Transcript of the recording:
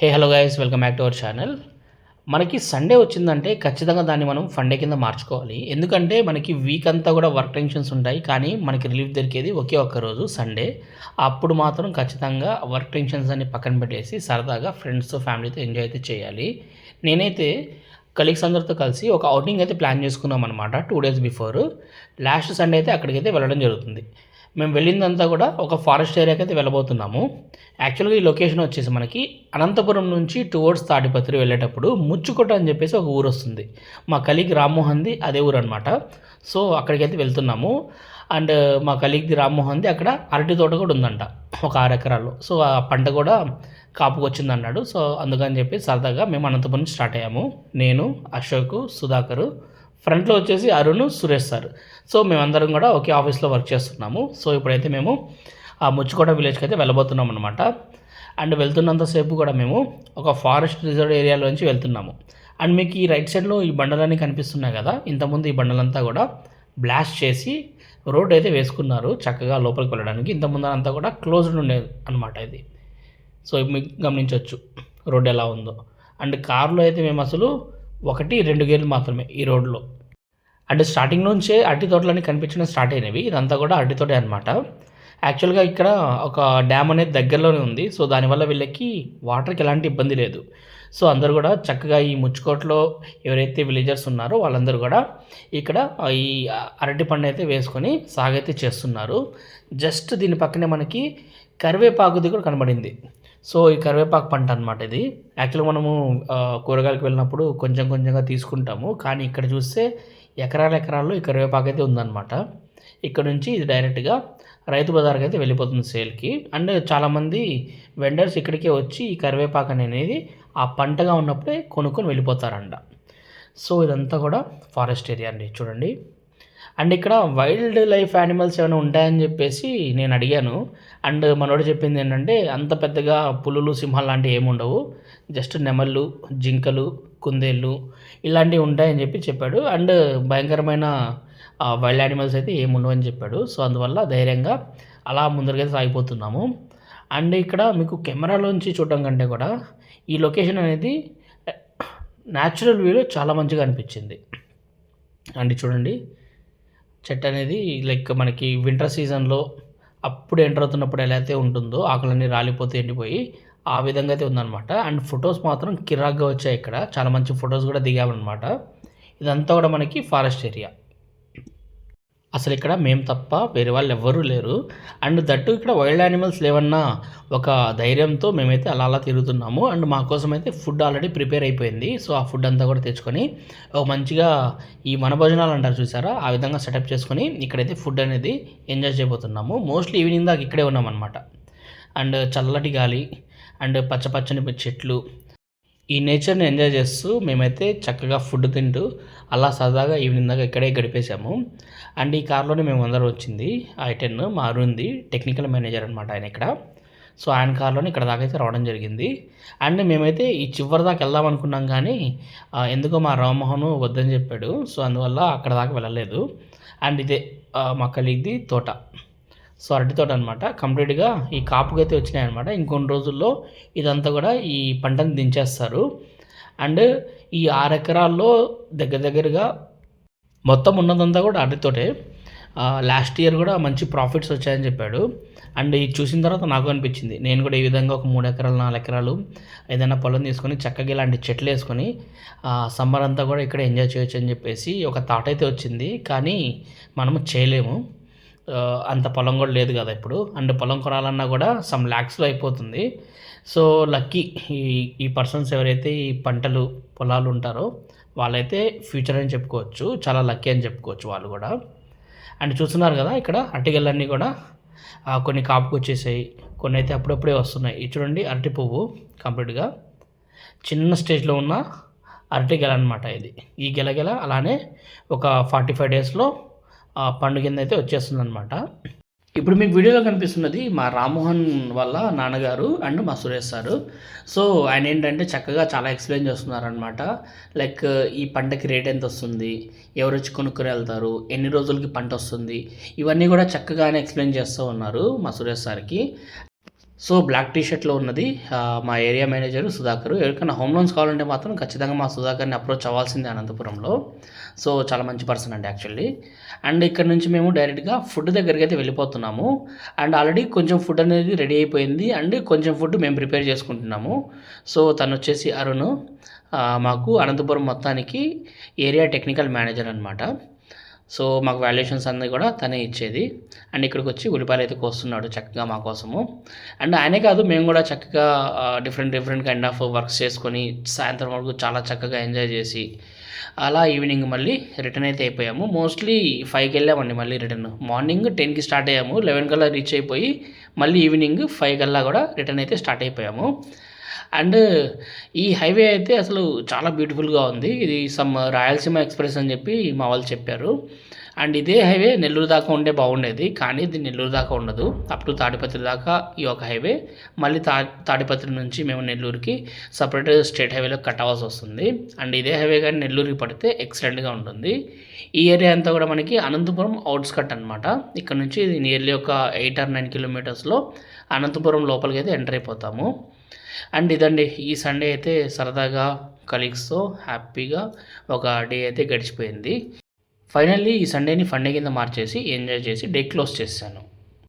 Hey hello guys welcome back to our channel మనకి Sunday వచ్చిందంటే ఖచ్చితంగా దాన్ని మనం ఫండే కింద మార్చుకోవాలి. ఎందుకంటే మనకి వీక్ అంతా కూడా వర్క్ టెన్షన్స్ ఉంటాయి కానీ మనకి రిలీఫ్ దొరికేది ఒకే ఒక్క రోజు సండే అప్పుడు మాత్రం ఖచ్చితంగా వర్క్ టెన్షన్స్ అన్ని పక్కన పెట్టేసి సరదాగా ఫ్రెండ్స్తో ఫ్యామిలీతో ఎంజాయ్ అయితే చేయాలి. నేనైతే కలీగ్స్ అందరితో కలిసి ఒక అవుటింగ్ అయితే ప్లాన్ చేసుకున్నాం అనమాట two days before last Sunday అయితే అక్కడికైతే వెళ్ళడం జరుగుతుంది. మేము వెళ్ళిందంతా కూడా ఒక ఫారెస్ట్ ఏరియాకి అయితే వెళ్ళబోతున్నాము. యాక్చువల్గా ఈ లొకేషన్ వచ్చేసి మనకి అనంతపురం నుంచి టువర్డ్స్ తాటిపత్రి వెళ్ళేటప్పుడు ముచ్చుకొట్ట అని చెప్పేసి ఒక ఊరు వస్తుంది. మా కలీగ్ రామ్మోహన్ది అదే ఊరు అనమాట సో అక్కడికైతే వెళ్తున్నాము. అండ్ మా కలీగ్ది రామ్మోహన్ది అక్కడ అరటి తోట కూడా ఉందంట. ఒక ఆరు ఎకరాల్లో సో ఆ పంట కూడా కాపుకొచ్చింది అన్నాడు సో అందుకని చెప్పి సరదాగా మేము అనంతపురం నుంచి స్టార్ట్ అయ్యాము. నేను అశోక్ సుధాకర్ ఫ్రంట్లో వచ్చేసి అరుణ్ సురేష్ సార్. సో మేమందరం కూడా ఒకే ఆఫీస్లో వర్క్ చేస్తున్నాము. సో ఇప్పుడైతే మేము ఆ ముచ్చుకోట విలేజ్కి అయితే వెళ్ళబోతున్నాం అనమాట అండ్ వెళ్తున్నంతసేపు కూడా మేము ఒక ఫారెస్ట్ రిజర్వ్ ఏరియాలో నుంచి వెళ్తున్నాము. అండ్ మీకు ఈ రైట్ సైడ్లో ఈ బండలన్నీ కనిపిస్తున్నాయి కదా ఇంతకుముందు ఈ బండలంతా కూడా బ్లాస్ట్ చేసి రోడ్ అయితే వేసుకున్నారు చక్కగా లోపలికి వెళ్ళడానికి. ఇంతకుముందు అంతా కూడా క్లోజ్డ్ ఉండేది అనమాట ఇది. సో మీకు గమనించవచ్చు రోడ్ ఎలా ఉందో. అండ్ కార్లో అయితే మేము అసలు ఒకటి రెండు గేర్లు మాత్రమే ఈ రోడ్లో. అంటే స్టార్టింగ్ నుంచే అరటి తోటలన్నీ కనిపించడం స్టార్ట్ అయినవి. ఇదంతా కూడా అరటి తోటే అనమాట యాక్చువల్గా ఇక్కడ ఒక డ్యామ్ అనేది దగ్గరలోనే ఉంది. సో దానివల్ల వీళ్ళకి వాటర్కి ఎలాంటి ఇబ్బంది లేదు. సో అందరూ కూడా చక్కగా ఈ ముచ్చుకోట్లో ఎవరైతే విలేజర్స్ ఉన్నారో వాళ్ళందరూ కూడా ఇక్కడ ఈ అరటి పండు అయితే వేసుకొని సాగైతే చేస్తున్నారు. జస్ట్ దీని పక్కనే మనకి కరివేపాకుది కూడా కనబడింది. సో ఈ కరివేపాకు పంట అనమాట ఇది. యాక్చువల్గా మనము కూరగాయలకు వెళ్ళినప్పుడు కొంచెం కొంచెంగా తీసుకుంటాము. కానీ ఇక్కడ చూస్తే ఎకరాల ఎకరాల్లో ఈ కరివేపాకు అయితే ఉందన్నమాట. ఇక్కడ నుంచి ఇది డైరెక్ట్గా రైతు బజార్కి అయితే వెళ్ళిపోతుంది సేల్కి. అండ్ చాలామంది వెండర్స్ ఇక్కడికే వచ్చి ఈ కరివేపాకు అనేది ఆ పంటగా ఉన్నప్పుడే కొనుక్కొని వెళ్ళిపోతారంట. సో ఇదంతా కూడా ఫారెస్ట్ ఏరియా అండి చూడండి. అండ్ ఇక్కడ వైల్డ్ లైఫ్ యానిమల్స్ ఏమైనా ఉంటాయని చెప్పేసి నేను అడిగాను. అండ్ మనోడు చెప్పింది ఏంటంటే అంత పెద్దగా పులులు సింహాలు లాంటివి ఏమి ఉండవు. జస్ట్ నెమళ్ళు జింకలు కుందేళ్ళు ఇలాంటివి ఉంటాయని చెప్పి చెప్పాడు. అండ్ భయంకరమైన వైల్డ్ యానిమల్స్ అయితే ఏముండవని చెప్పాడు. సో అందువల్ల ధైర్యంగా అలా ముందరికైతే సాగిపోతున్నాము. అండ్ ఇక్కడ మీకు కెమెరాలోంచి చూడడం కంటే కూడా ఈ లొకేషన్ అనేది న్యాచురల్ వ్యూలో చాలా మంచిగా అనిపించింది. అండ్ చూడండి చెట్టు అనేది లైక్ మనకి వింటర్ సీజన్లో అప్పుడు ఎంటర్ అవుతున్నప్పుడు ఎలా అయితే ఉంటుందో ఆకులన్నీ రాలిపోతే ఎండిపోయి ఆ విధంగా అయితే ఉందన్నమాట. అండ్ ఫొటోస్ మాత్రం కిరాక్గా వచ్చాయి ఇక్కడ. చాలా మంచి ఫొటోస్ కూడా దిగామన్నమాట. ఇదంతా కూడా మనకి ఫారెస్ట్ ఏరియా. అసలు ఇక్కడ మేము తప్ప వేరే వాళ్ళు ఎవ్వరూ లేరు. అండ్ దట్టు ఇక్కడ వైల్డ్ యానిమల్స్ లేవన్నా ఒక ధైర్యంతో మేమైతే అలా అలా తిరుగుతున్నాము. అండ్ మా కోసం అయితే ఫుడ్ ఆల్రెడీ ప్రిపేర్ అయిపోయింది. సో ఆ ఫుడ్ అంతా కూడా తెచ్చుకొని ఒక మంచిగా ఈ మన భోజనాలు అంటారు చూసారా? ఆ విధంగా సెటప్ చేసుకొని ఇక్కడైతే ఫుడ్ అనేది ఎంజాయ్ చేయబోతున్నాము. మోస్ట్లీ ఈవినింగ్ దాకా ఇక్కడే ఉన్నామన్నమాట. అండ్ చల్లటి గాలి అండ్ పచ్చ పచ్చని చెట్లు. ఈ నేచర్ని ఎంజాయ్ చేస్తూ మేమైతే చక్కగా ఫుడ్ తింటూ అలా సరదాగా ఈవినింగ్ దాకా ఇక్కడే గడిపేశాము. అండ్ ఈ కార్లోనే మేము అందరం వచ్చింది. ఐ టెన్ మా అరుంది టెక్నికల్ మేనేజర్ అనమాట ఆయన ఇక్కడ. సో ఆయన కార్లోనే ఇక్కడ దాకా అయితే రావడం జరిగింది. అండ్ మేమైతే ఈ చివరి దాకా వెళ్దాం అనుకున్నాం కానీ ఎందుకో మా రామ్మోహన్ వద్దని చెప్పాడు. సో అందువల్ల అక్కడ దాకా వెళ్ళలేదు. అండ్ ఇదే మా కలీగ్ది తోట. సో అరటితోట అనమాట కంప్లీట్గా ఈ కాపుకి అయితే వచ్చినాయి అనమాట ఇంకొన్ని రోజుల్లో ఇదంతా కూడా ఈ పంటను దించేస్తారు. అండ్ ఈ ఆరు ఎకరాల్లో దగ్గర దగ్గరగా మొత్తం ఉన్నదంతా కూడా అరటితోటే. లాస్ట్ ఇయర్ కూడా మంచి ప్రాఫిట్స్ వచ్చాయని చెప్పాడు. అండ్ ఇది చూసిన తర్వాత నాకు అనిపించింది. నేను కూడా ఈ విధంగా ఒక మూడు ఎకరాలు నాలుగు ఎకరాలు ఏదైనా పొలం తీసుకొని చక్కగా ఇలాంటి చెట్లు వేసుకొని సమ్మర్ అంతా కూడా ఇక్కడ ఎంజాయ్ చేయొచ్చు అని చెప్పేసి ఒక థాట్ అయితే వచ్చింది. కానీ మనము చేయలేము. అంత పొలం కూడా లేదు కదా ఇప్పుడు. అండ్ పొలం కొనాలన్నా కూడా సమ్ ల్యాక్స్లో అయిపోతుంది. సో లక్కీ ఈ ఈ పర్సన్స్ ఎవరైతే ఈ పంటలు పొలాలు ఉంటారో వాళ్ళైతే ఫ్యూచర్ అని చెప్పుకోవచ్చు. చాలా లక్కీ అని చెప్పుకోవచ్చు వాళ్ళు కూడా. అండ్ చూస్తున్నారు కదా ఇక్కడ అరటిగల్లన్నీ కూడా కొన్ని కాపుకు వచ్చేసాయి. కొన్ని అయితే అప్పుడప్పుడే వస్తున్నాయి. ఇది చూడండి అరటి పువ్వు కంప్లీట్గా చిన్న స్టేజ్లో ఉన్న అరటి గెల అనమాట ఇది. ఈ గెలగెల అలానే ఒక ఫార్టీ ఫైవ్ డేస్లో పండు కింద అయితే వచ్చేస్తుంది అనమాట ఇప్పుడు మీకు వీడియోలో కనిపిస్తున్నది మా రామ్మోహన్ వాళ్ళ నాన్నగారు అండ్ మా సురేష్ సారు. సో ఆయన ఏంటంటే చక్కగా చాలా ఎక్స్ప్లెయిన్ చేస్తున్నారనమాట లైక్ ఈ పంటకి రేట్ ఎంత వస్తుంది? ఎవరు వచ్చి కొనుక్కొని వెళ్తారు? ఎన్ని రోజులకి పంట వస్తుంది? ఇవన్నీ కూడా చక్కగానే ఎక్స్ప్లెయిన్ చేస్తూ ఉన్నారు మా సురేష్ సార్కి. సో బ్లాక్ టీ షర్ట్లో ఉన్నది మా ఏరియా మేనేజర్ సుధాకర్. ఎవరికైనా హోమ్ లోన్స్ కావాలంటే మాత్రం ఖచ్చితంగా మా సుధాకర్ని అప్రోచ్ అవ్వాల్సిందే అనంతపురంలో. సో చాలా మంచి పర్సన్ అండి యాక్చువల్లీ. అండ్ ఇక్కడ నుంచి మేము డైరెక్ట్గా ఫుడ్ దగ్గరికి అయితే వెళ్ళిపోతున్నాము. అండ్ ఆల్రెడీ కొంచెం ఫుడ్ అనేది రెడీ అయిపోయింది. అండ్ కొంచెం ఫుడ్ మేము ప్రిపేర్ చేసుకుంటున్నాము. సో తను వచ్చేసి అరుణ్ మాకు అనంతపురం మొత్తానికి ఏరియా టెక్నికల్ మేనేజర్ అనమాట సో మాకు వాల్యుయేషన్స్ అన్నీ కూడా తనే ఇచ్చేది. అండ్ ఇక్కడికి వచ్చి ఉల్లిపాయలు అయితే కోస్తున్నాడు చక్కగా మా కోసము. అండ్ ఆయనే కాదు మేము కూడా చక్కగా different different kind of works చేసుకొని సాయంత్రం వరకు చాలా చక్కగా ఎంజాయ్ చేసి అలా ఈవినింగ్ మళ్ళీ రిటర్న్ అయితే అయిపోయాము. మోస్ట్లీ ఫైవ్కి వెళ్ళామండి మళ్ళీ రిటర్న్ మార్నింగ్ టెన్కి స్టార్ట్ అయ్యాము. లెవెన్ కల్లా రీచ్ అయిపోయి మళ్ళీ ఈవినింగ్ ఫైవ్ కల్లా కూడా రిటర్న్ అయితే స్టార్ట్ అయిపోయాము. అండ్ ఈ హైవే అయితే అసలు చాలా బ్యూటిఫుల్గా ఉంది. ఇది సమ్ రాయలసీమ ఎక్స్ప్రెస్ అని చెప్పి మా వాళ్ళు చెప్పారు. అండ్ ఇదే హైవే నెల్లూరు దాకా ఉండే బాగుండేది. కానీ ఇది నెల్లూరు దాకా ఉండదు. అప్ టు తాడిపత్రి దాకా ఈ ఒక హైవే మళ్ళీ తా తాడిపత్రి నుంచి మేము నెల్లూరుకి సపరేట్ స్టేట్ హైవేలో కట్ అవ్వాల్సి వస్తుంది. అండ్ ఇదే హైవే కానీ నెల్లూరుకి పడితే ఎక్సలెంట్గా ఉంటుంది. ఈ ఏరియా అంతా కూడా మనకి అనంతపురం అవుట్స్కట్ అనమాట ఇక్కడ నుంచి ఇది నియర్లీ ఒక ఎయిట్ ఆర్ నైన్ కిలోమీటర్స్లో అనంతపురం లోపలికి అయితే ఎంటర్ అయిపోతాము. అండ్ ఇదండి ఈ సండే అయితే సరదాగా కలీగ్స్తో హ్యాపీగా ఒక డే అయితే గడిచిపోయింది. ఫైనల్లీ ఈ సండేని ఫండే కింద మార్చేసి ఎంజాయ్ చేసి డే క్లోజ్ చేశాను